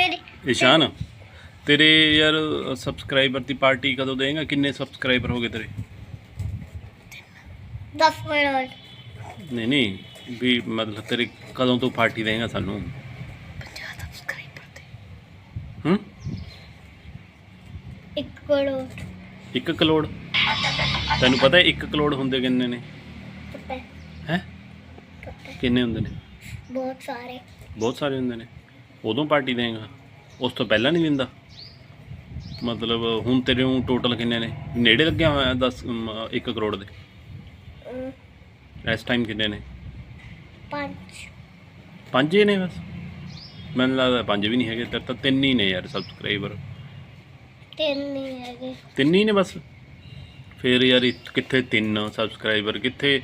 ਮੇਰੀ ਇਸ਼ਾਨ ਤੇਰੇ ਯਾਰ ਸਬਸਕ੍ਰਾਈਬਰ ਦੀ ਪਾਰਟੀ ਕਦੋਂ ਦੇਗਾ? ਕਿੰਨੇ ਸਬਸਕ੍ਰਾਈਬਰ ਹੋ ਗਏ ਤੇਰੇ? 10 ਮਿੰਟ। ਨਹੀਂ ਨਹੀਂ ਵੀ ਮਤਲਬ ਤੇਰੇ ਕਦੋਂ ਤੋਂ ਪਾਰਟੀ ਦੇਗਾ ਸਾਨੂੰ? 50 ਸਬਸਕ੍ਰਾਈਬਰ ਤੇ। ਹੂੰ? 1 ਕਰੋੜ। 1 ਕਰੋੜ? ਤੈਨੂੰ ਪਤਾ 1 ਕਰੋੜ ਹੁੰਦੇ ਕਿੰਨੇ ਨੇ? ਪਤਾ ਹੈ, ਹੈ? ਪਤਾ ਹੈ। ਕਿੰਨੇ ਹੁੰਦੇ ਨੇ? ਬਹੁਤ ਸਾਰੇ। ਬਹੁਤ ਸਾਰੇ ਹੁੰਦੇ ਨੇ। ਉਦੋਂ ਪਾਰਟੀ ਦੇਗਾ? ਉਸ ਤੋਂ ਪਹਿਲਾਂ ਨਹੀਂ ਦਿੰਦਾ? ਮਤਲਬ ਹੁਣ ਤੇਰੇ ਨੂੰ ਟੋਟਲ ਕਿੰਨੇ ਨੇ? ਨੇੜੇ ਲੱਗਿਆ ਹੋਇਆ 10 1 ਕਰੋੜ ਦੇ। ਇਸ ਟਾਈਮ ਕਿੰਨੇ ਨੇ? ਪੰਜ। ਪੰਜ ਹੀ ਨੇ ਬਸ। ਮੈਨੂੰ ਲੱਗਦਾ ਪੰਜ ਵੀ ਨਹੀਂ ਹੈਗੇ ਤੇਰੇ ਤਾਂ ਤਿੰਨ ਹੀ ਨੇ ਯਾਰ ਸਬਸਕ੍ਰਾਈਬਰ ਤਿੰਨ ਨਹੀਂ ਹੈਗੇ। ਤਿੰਨ ਹੀ ਨੇ ਬਸ। ਫਿਰ ਯਾਰ ਕਿੱਥੇ ਤਿੰਨ ਸਬਸਕ੍ਰਾਈਬਰ ਕਿੱਥੇ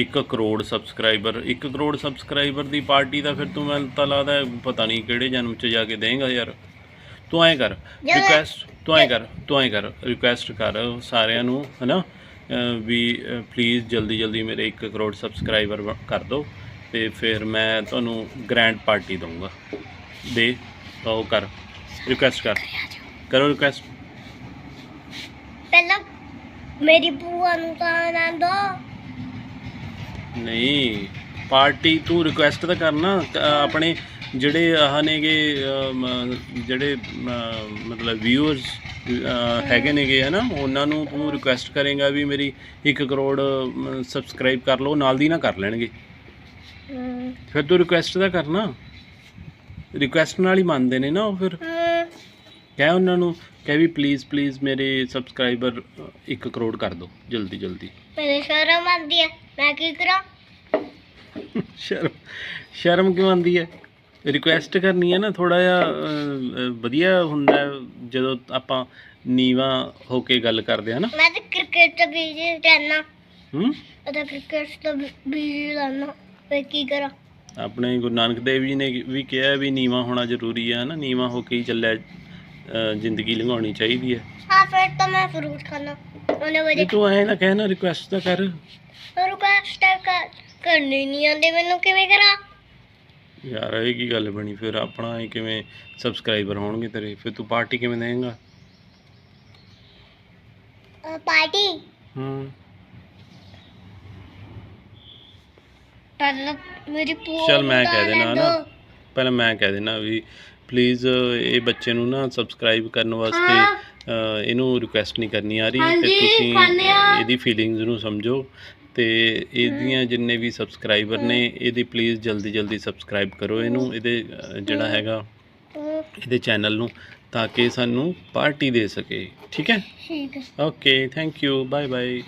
1 ਕਰੋੜ ਸਬਸਕ੍ਰਾਈਬਰ 1 ਕਰੋੜ ਸਬਸਕ੍ਰਾਈਬਰ ਦੀ ਪਾਰਟੀ ਦਾ ਫਿਰ ਤੂੰ ਮੈਨੂੰ ਤਾਂ ਲੱਗਦਾ ਹੈ ਪਤਾ ਨਹੀਂ ਕਿਹੜੇ ਜਨਮ 'ਚ ਜਾ ਕੇ ਦੇਂਗਾ ਯਾਰ। ਤੂੰ ਐਂ ਕਰ ਜਦੋਂ- ਰਿਕੁਐਸਟ ਤੂੰ ਐਂ ਕਰ ਤੂੰ ਐਂ ਕਰ ਰਿਕੁਐਸਟ ਕਰ ਸਾਰਿਆਂ ਨੂੰ ਹਨਾ? ਅਹ ਵੀ ਪਲੀਜ਼ ਜਲਦੀ ਜਲਦੀ ਮੇਰੇ 1 ਕਰੋੜ ਸਬਸਕ੍ਰਾਈਬਰ ਕਰ ਦਿਓ ਤੇ ਫਿਰ ਮੈਂ ਤੁਹਾਨੂੰ ਗ੍ਰੈਂਡ ਪਾਰਟੀ ਦਊਂਗਾ। ਦੇ ਤਾਂ ਉਹ ਕਰ ਰਿਕੁਐਸਟ ਕਰ। ਕਰੋ ਰਿਕੁਐਸਟ ਪਹਿਲਾਂ ਮੇਰੀ ਭੂਆ ਨੂੰ ਤਾਂ ਆਨੰਦ ਦੋ ਨਹੀਂ ਪਾਰਟੀ ਤੂੰ ਰਿਕੁਐਸਟ ਤਾਂ ਕਰਨਾ ਕ- ਆਪਣੇ ਜਿਹੜੇ ਆਹ ਨੇਗੇ ਅਮ, ਜਿਹੜੇ ਅਮ, ਮਤਲਬ ਵਿਊਅਰਸ ਹੈਗੇ ਨੇਗੇ ਹਨਾ ਉਹਨਾਂ ਨੂੰ ਤੂੰ ਰਿਕੁਐਸਟ ਕਰੇਗਾ ਵੀ ਮੇਰੀ 1 ਕਰੋੜ ਸਬਸਕ੍ਰਾਈਬ ਕਰ ਲਓ ਨਾਲ ਦੀ ਨਾ ਕਰ ਲੈਣਗੇ। ਫਿਰ ਤੂੰ ਰਿਕੁਐਸਟ ਤਾਂ ਕਰਨਾ। ਰਿਕੁਐਸਟ ਨਾਲ ਹੀ ਮੰਨਦੇ ਨੇ ਨਾ ਉਹ ਫਿਰ। ਕਹਿ ਉਹਨਾਂ ਨੂੰ ਕਹਿ ਵੀ ਪਲੀਜ਼ ਪਲੀਜ਼ ਮੇਰੇ ਸਬਸਕ੍ਰਾਈਬਰ 1 ਕਰੋੜ ਕਰ ਦਿਓ ਜਲਦੀ ਜਲਦੀ। ਮੈਨੂੰ ਸ਼ਰਮ ਆਉਂਦੀ ਹੈ ਮੈਂ ਕੀ ਕਰਾਂ? ਸ਼ਰਮ ਸ਼ਰਮ ਕਿਉਂ ਆਉਂਦੀ ਹੈ? ਰਿਕੁਐਸਟ ਕਰਨੀ ਹੈ ਨਾ ਥੋੜਾ ਜਿਹਾ ਅਹ, ਵਧੀਆ ਹੁੰਦਾ ਹੈ ਜਦੋਂ ਆਪਾਂ ਨੀਵਾ ਹੋ ਕੇ ਗੱਲ ਕਰਦੇ ਹਾਂ ਨਾ। ਮੈਂ ਤਾਂ ਕ੍ਰਿਕਟ ਤੇ ਬੀਜੀ ਰਹਿਣਾ ਹੂੰ? ਮੈਂ ਤਾਂ ਕ੍ਰਿਕਟ ਤੇ ਬੀਜੀ ਰਹਿਣਾ ਮੈਂ ਕੀ ਕਰਾਂ? ਆਪਣੇ ਗੁਰੂ ਨਾਨਕ ਦੇਵ ਜੀ ਨੇ ਵੀ ਕਿਹਾ ਵੀ ਨੀਵਾ ਹੋਣਾ ਜ਼ਰੂਰੀ ਹੈ ਨਾ ਨੀਵਾ ਹੋ ਕੇ ਹੀ ਚੱਲਿਆ ਜ਼ਿੰਦਗੀ ਲੰਘਾਉਣੀ ਚਾਹੀਦੀ ਹੈ। ਹਾਂ ਫਿਰ ਤਾਂ ਮੈਂ ਫਰੂਟ ਖਾਣਾ। ਉਹਨੇ ਜੇ ਵਜੇ ਤੂੰ ਐ ਨਾ ਕਹਿ ਨਾ ਰਿਕੁਐਸਟ ਤਾਂ ਕਰ। ਰਿਕੁਐਸਟ ਕਰ। ਕਰਨੀ ਨਹੀਂ ਆਉਂਦੀ ਮੈਨੂੰ ਕਿਵੇਂ ਕਰਾਂ? ਯਾਰ ਇਹ ਕੀ ਗੱਲ ਬਣੀ? ਫਿਰ ਆਪਣਾ ਇਹ ਕਿਵੇਂ ਸਬਸਕ੍ਰਾਈਬਰ ਹੋਣਗੇ ਤੇਰੇ? ਫਿਰ ਤੂੰ ਪਾਰਟੀ ਕਿਵੇਂ ਦੇਂਗਾ ਪਾਰਟੀ ਹੂੰ। ਪਹਿਲਾਂ ਮੇਰੀ ਭੂਆ ਚੱਲ ਮੈਂ ਕਹਿ ਦੇਣਾ ਨਾ। ਪਹਿਲਾਂ ਮੈਂ ਕਹਿ ਦੇਣਾ ਵੀ ਪਲੀਜ਼ ਇਹ ਬੱਚੇ ਨੂੰ ਨਾ ਸਬਸਕ੍ਰਾਈਬ ਕਰਨ ਵਾਸਤੇ ਇਹਨੂੰ ਰਿਕੁਐਸਟ ਨਹੀਂ ਕਰਨੀ ਆ ਰਹੀ ਤੇ ਤੁਸੀਂ। ਇਹਦੀ ਫੀਲਿੰਗਸ ਨੂੰ ਸਮਝੋ ਤੇ ਇਹਦੀਆਂ ਜਿੰਨੇ ਵੀ ਸਬਸਕ੍ਰਾਈਬਰ ਨੇ ਇਹਦੀ ਪਲੀਜ਼ ਜਲਦੀ ਜਲਦੀ ਸਬਸਕ੍ਰਾਈਬ ਕਰੋ ਇਹਨੂੰ ਇਹਦੇ ਜਿਹੜਾ ਹੈਗਾ ਇਹਦੇ ਚੈਨਲ ਨੂੰ ਤਾਂ ਕਿ ਸਾਨੂੰ ਪਾਰਟੀ ਦੇ ਸਕੇ ਠੀਕ ਹੈ? ਠੀਕ ਹੈ। Okay thank you bye bye